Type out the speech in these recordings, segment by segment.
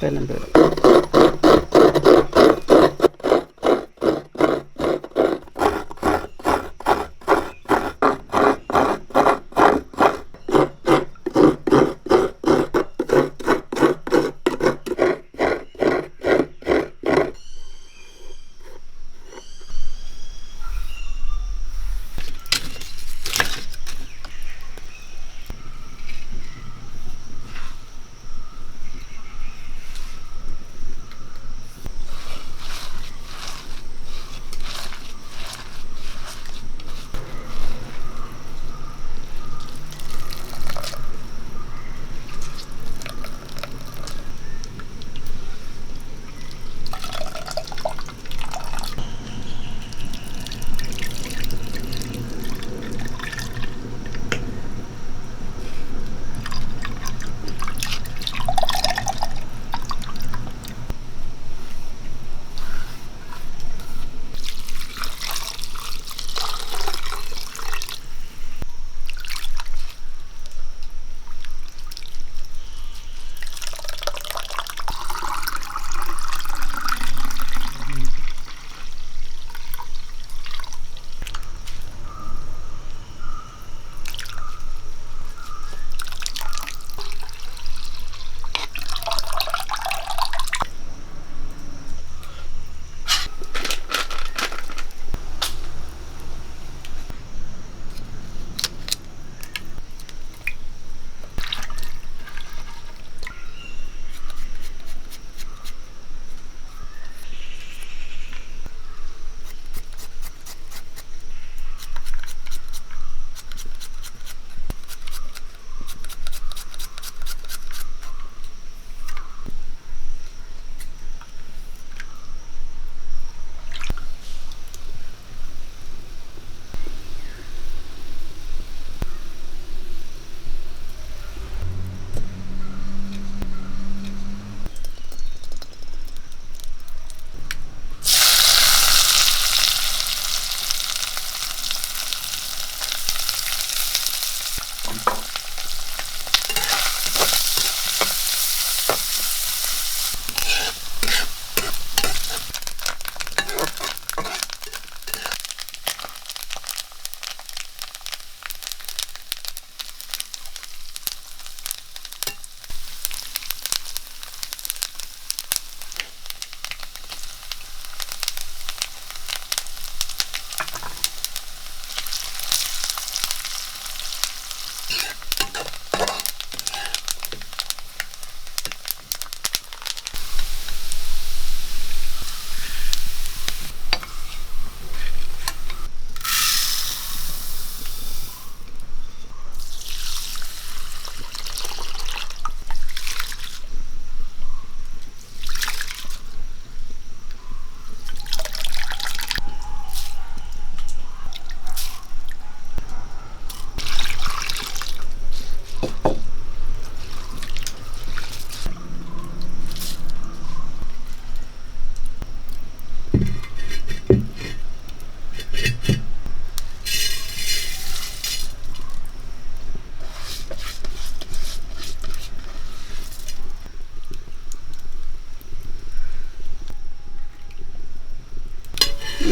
പെരുന്തൂരം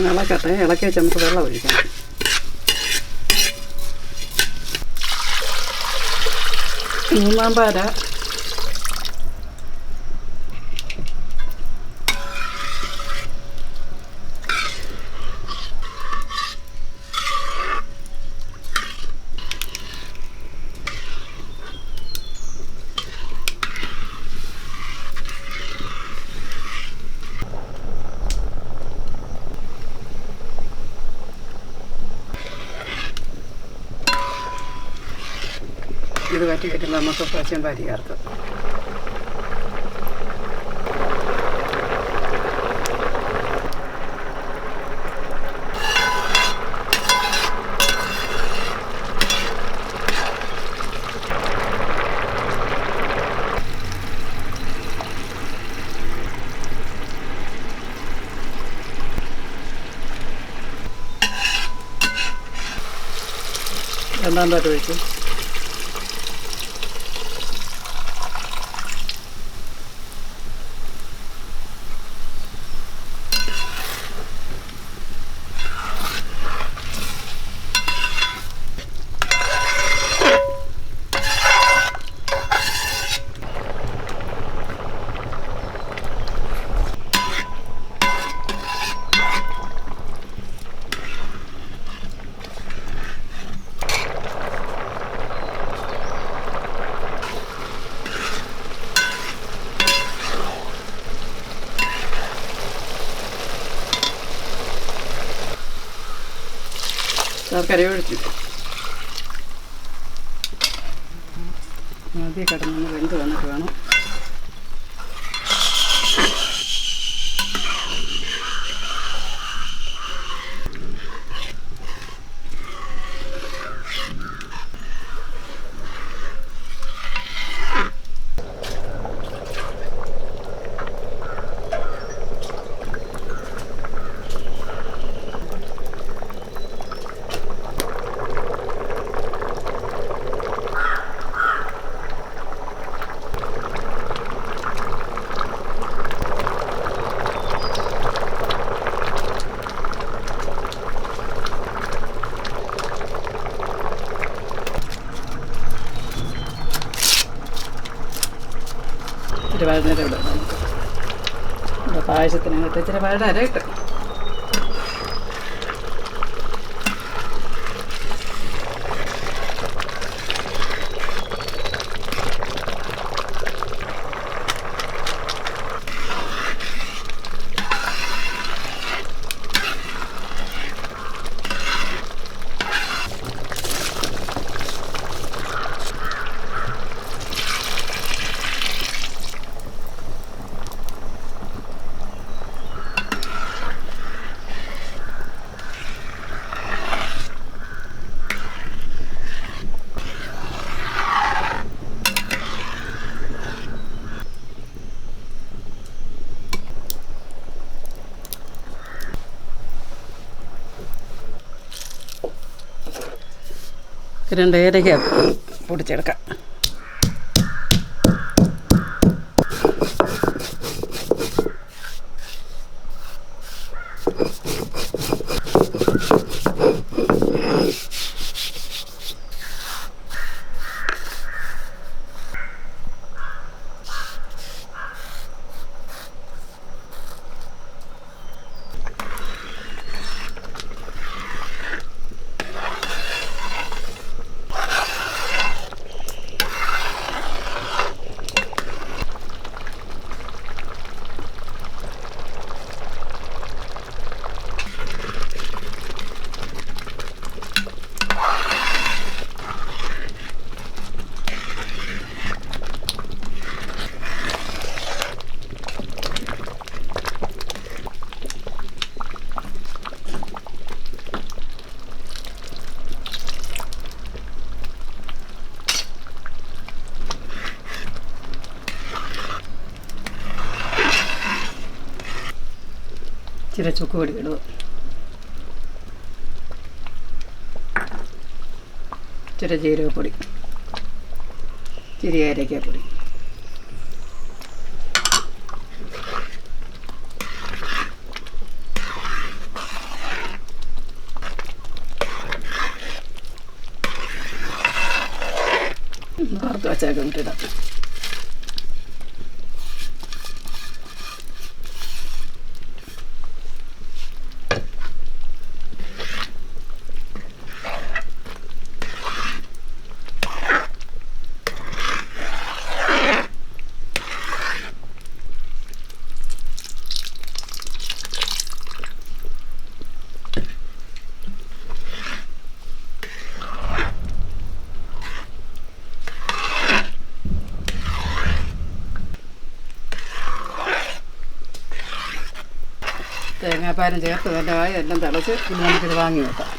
പെരുമ്പേട് ഇളക്കട്ടെ. ഇളക്കി വെച്ച് നമുക്ക് വെള്ളം ഒഴിക്കാം മൂന്നാം പാര. ഇത് പറ്റി കിട്ടില്ല നമുക്ക് പച്ചയും പാരി ചേർക്കാം രണ്ടാം പാട്ട് ഒഴിച്ചു ആദ്യം കിടന്നൊന്ന് വെന്ത് വന്നിട്ട് വേണം. ഇച്ചിരി ഇവിടെ. പായസത്തിനകത്ത് ഇച്ചിരി വഴുതര രണ്ട് ഏലക്ക പൊടിച്ചെടുക്കാം. ഇച്ചിരി ചുക്ക് പൊടി. ഇടുക ഇച്ചിരി ജീരകപ്പൊടി ഇച്ചിരി ഏരക്കപ്പൊടി വറുത്ത് വച്ചേക്ക് വിട്ടിടാം തേങ്ങാപ്പാലും ചേർത്ത് നല്ല എല്ലാം തിളച്ച് പിന്നെ നമുക്കിത് വാങ്ങി വെക്കാം.